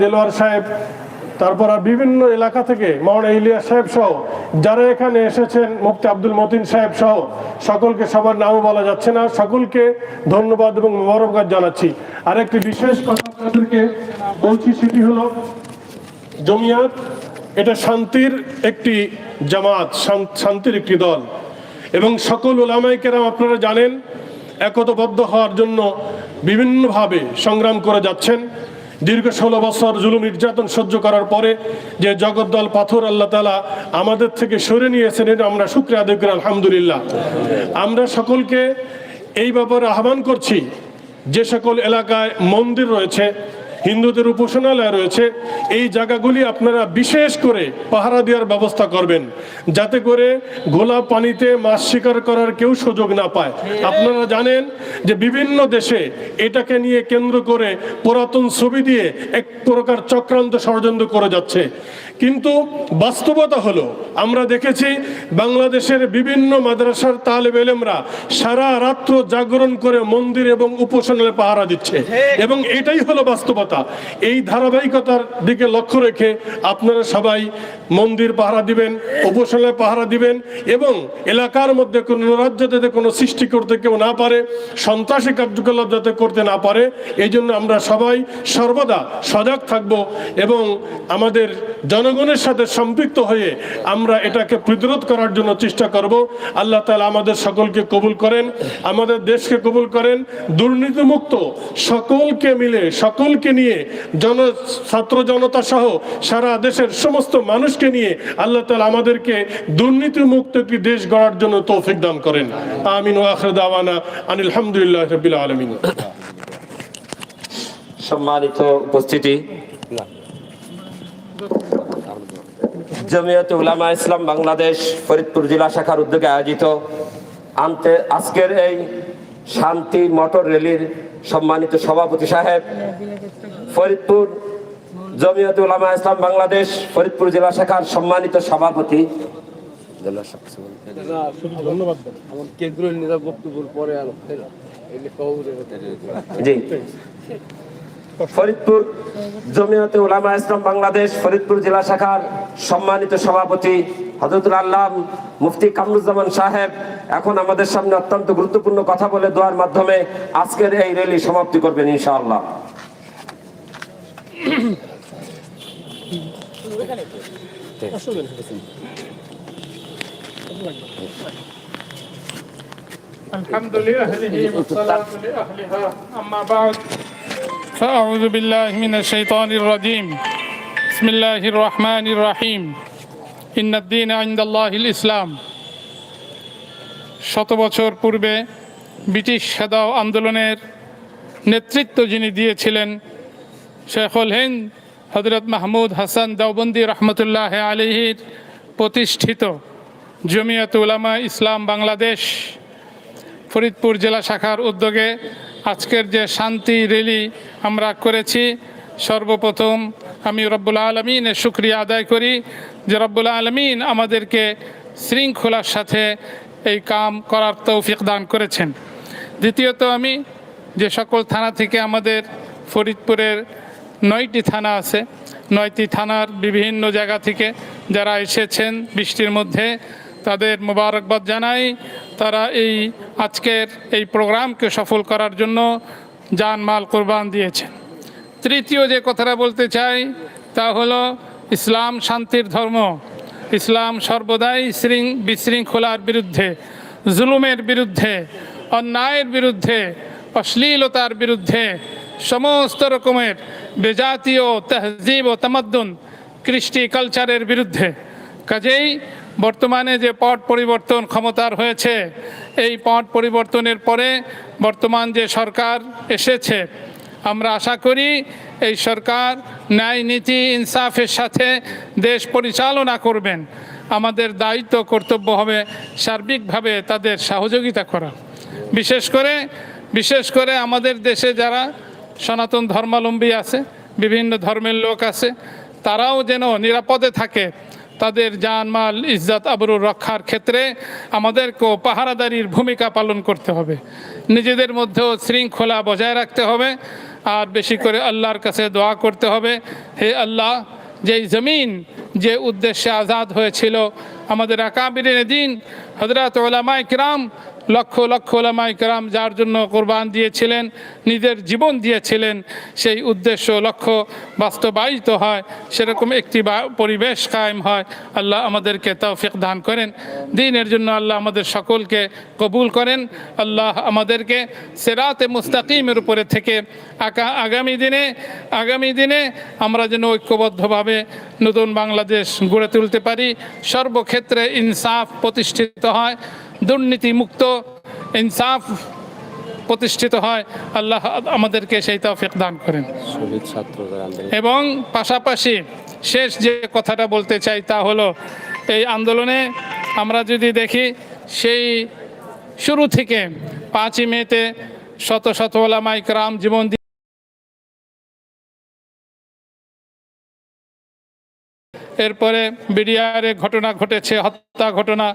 দেলোয়ার সাহেব, তারপর আর বিভিন্ন এলাকা থেকে মাওলানা ইলিয়াস সাহেব সহ যারা এখানে এসেছেন, মুফতি আব্দুল মতিন সাহেব সহ, সকলকে সবার নামও বলা যাচ্ছে না। সকলকে ধন্যবাদ এবং মোবারকবাদ জানাচ্ছি। আর একটি বিশেষ কথা আপনাদেরকে বলছি, সেটি হলো জমিয়াত, এটা শান্তির একটি জামাত শান্তির একটি দল। এবং সকল ওলামাই কেরাম আপনারা জানেন, একতবদ্ধ হওয়ার জন্য বিভিন্নভাবে সংগ্রাম করে যাচ্ছেন। দীর্ঘ ষোলো বছর জুলুম নির্যাতন সহ্য করার পরে যে জগদ্দল পাথর আল্লাহ তালা আমাদের থেকে সরে নিয়েছেন, এটা আমরা শুক্রিয়া আদায় করি, আলহামদুলিল্লাহ। আমরা সকলকে এই ব্যাপারে আহ্বান করছি, যে সকল এলাকায় মন্দির রয়েছে হিন্দুদের উপাসনালয় রয়েছে। এই জায়গাগুলি আপনারা বিশেষ করে পাহারা দেওয়ার ব্যবস্থা করবেন। যাতে করে গোলা পানিতে মাছ শিকার করার কেউ সুযোগ না পায়। আপনারা জানেন যে বিভিন্ন দেশে এটাকে নিয়ে কেন্দ্র করে পুরাতন ছবি দিয়ে এক প্রকার চক্রান্ত ষড়যন্ত্র করে যাচ্ছে। কিন্তু বাস্তবতা হলো আমরা দেখেছি বাংলাদেশের বিভিন্ন মাদ্রাসার তালেব এলেমরা সারা রাত্র জাগরণ করে মন্দির এবং উপাসনালয় পাহারা দিচ্ছে। এবং এটাই হলো বাস্তবতা। এই ধারাবাহিকতার দিকে লক্ষ্য রেখে আপনারা সবাই মন্দির পাহারা দিবেন উপাসনালয় পাহারা দিবেন এবং এলাকার মধ্যে কোনো রাজ্য যাতে কোনো সৃষ্টি করতে কেউ না পারে, সন্ত্রাসী কার্যকলাপ যাতে করতে না পারে, এই জন্য আমরা সবাই সর্বদা সজাগ থাকব এবং আমাদের জনগণের সাথে সম্পৃক্ত হয়ে আমরা এটাকে প্রতিরোধ করার জন্য চেষ্টা করব। আল্লাহ তালা আমাদের সকলকে কবুল করেন, আমাদের দেশকে কবুল করেন, দুর্নীতিমুক্ত সকলকে মিলে, সকলকে নিয়ে, জন, ছাত্র জনতা সহ সারা দেশের সমস্ত মানুষকে নিয়ে আল্লাহ তালা আমাদেরকে দুর্নীতিমুক্ত একটি দেশ গড়ার জন্য তৌফিক দান করেন। আমিন ওয়াখর দাওয়ানা আনিল হামদুলিল্লাহ রবিল আলমিন। সম্মানিত উপস্থিতি। জমিয়ত উলামা ইসলাম বাংলাদেশ ফরিদপুর জেলা শাখার উদ্যোগে আয়োজিত আজকের এই শান্তি মোটর রেলির সম্মানিত সভাপতি সাহেব ফরিদপুর জমিয়ত উলামা ইসলাম বাংলাদেশ ফরিদপুর জেলা শাখার সম্মানিত সভাপতি। জি। ফরিদপুর জমিয়তে উলামা ইসলাম বাংলাদেশ ফরিদপুর জেলা শাখার সম্মানিত সভাপতি হজরতুল আল্লাহ মুফতি কামরুজ্জামান সাহেব এখন আমাদের সামনে অত্যন্ত গুরুত্বপূর্ণ কথা বলে দেওয়ার মাধ্যমে আজকের এই র্যালি সমাপ্তি করবেন ইনশাআল্লাহ الحمد لأهله والصلاة لأهلها أما بعد فأعوذ بالله من الشيطان الرجيم بسم الله الرحمن الرحيم إن الدين عند الله الإسلام শত বছর পূর্বে ব্রিটিশ সাদাও আন্দোলনের নেতৃত্ব যিনি দিয়েছিলেন শেখুল হিন্দ হজরত মাহমুদ হাসান দেওবন্দি রহমতুল্লাহ আলিহির প্রতিষ্ঠিত জমিয়ত উলামা ইসলাম বাংলাদেশ ফরিদপুর জেলা শাখার উদ্যোগে আজকের যে শান্তি র্যালি আমরা করেছি, সর্বপ্রথম আমি রব্বুল আলমিনের শুক্রিয়া আদায় করি যে রব্বুল আলমিন আমাদেরকে শৃঙ্খলার সাথে এই কাম করার তৌফিক দান করেছেন। দ্বিতীয়ত আমি যে সকল থানা থেকে আমাদের ফরিদপুরের নয়টি থানা আছে, নয়টি থানার বিভিন্ন জায়গা থেকে যারা এসেছেন বৃষ্টির মধ্যে তাদের মোবারকবাদ জানাই। তারা এই আজকের এই প্রোগ্রামকে সফল করার জন্য জান মাল কোরবান দিয়েছেন। তৃতীয় যে কথাটা বলতে চাই, তা হলো ইসলাম শান্তির ধর্ম। ইসলাম সর্বদাই শৃং বিশৃঙ্খলার বিরুদ্ধে, জুলুমের বিরুদ্ধে, অন্যায়ের বিরুদ্ধে, অশ্লীলতার বিরুদ্ধে, সমস্ত রকমের বেজাতীয় তহজিব ও তামাদ্দুন, কৃষ্টি কালচারের বিরুদ্ধে। কাজেই বর্তমানে যে পট পরিবর্তন ক্ষমতার হয়েছে, এই পট পরিবর্তনের পরে বর্তমান যে সরকার এসেছে, আমরা আশা করি এই সরকার ন্যায় নীতি ইনসাফের সাথে দেশ পরিচালনা করবেন। আমাদের দায়িত্ব, কর্তব্য হবে সার্বিকভাবে তাদের সহযোগিতা করা। বিশেষ করে বিশেষ করে আমাদের দেশে যারা সনাতন ধর্মাবলম্বী আছে, বিভিন্ন ধর্মের লোক আছে, তারাও যেন নিরাপদে থাকে। তাদের জানমাল, ইজ্জাত, আবরুর রক্ষার ক্ষেত্রে আমাদেরকেও পাহারাদারির ভূমিকা পালন করতে হবে। নিজেদের মধ্যেও শৃঙ্খলা বজায় রাখতে হবে আর বেশি করে আল্লাহর কাছে দোয়া করতে হবে। হে আল্লাহ, যেই জমিন, যে উদ্দেশ্যে আজাদ হয়েছিল আমাদের আকাবিরের দিন হজরত ওলামাই কিরাম, লক্ষ লক্ষ ওলামাই কিরাম যার জন্য কোরবান দিয়েছিলেন, নিজের জীবন দিয়েছিলেন, সেই উদ্দেশ্য লক্ষ্য বাস্তবায়িত হয়, সেরকম একটি পরিবেশ কায়েম হয়। আল্লাহ আমাদেরকে তৌফিক দান করেন। দিনের জন্য আল্লাহ আমাদের সকলকে কবুল করেন। আল্লাহ আমাদেরকে সেরাতে মুস্তাকিমের উপরে থেকে আগামী দিনে আগামী দিনে আমরা যেন ঐক্যবদ্ধভাবে নতুন বাংলাদেশ গড়ে তুলতে পারি। সর্বক্ষেত্রে ইনসাফ প্রতিষ্ঠিত হয় দুর্নীতিমুক্ত ইনসাফ প্রতিষ্ঠিত হয় আল্লাহ আমাদেরকে সেই তৌফিক দান করেন। এবং পাশাপাশি শেষ যে কথাটা বলতে চাই তা হলো এই আন্দোলনে আমরা যদি দেখি সেই শুরু থেকে পাঁচই মেতে শত শত ওলামাই ক্রাম জীবন এরপরে বিডিআরে ঘটনা ঘটেছে হত্যা ঘটনা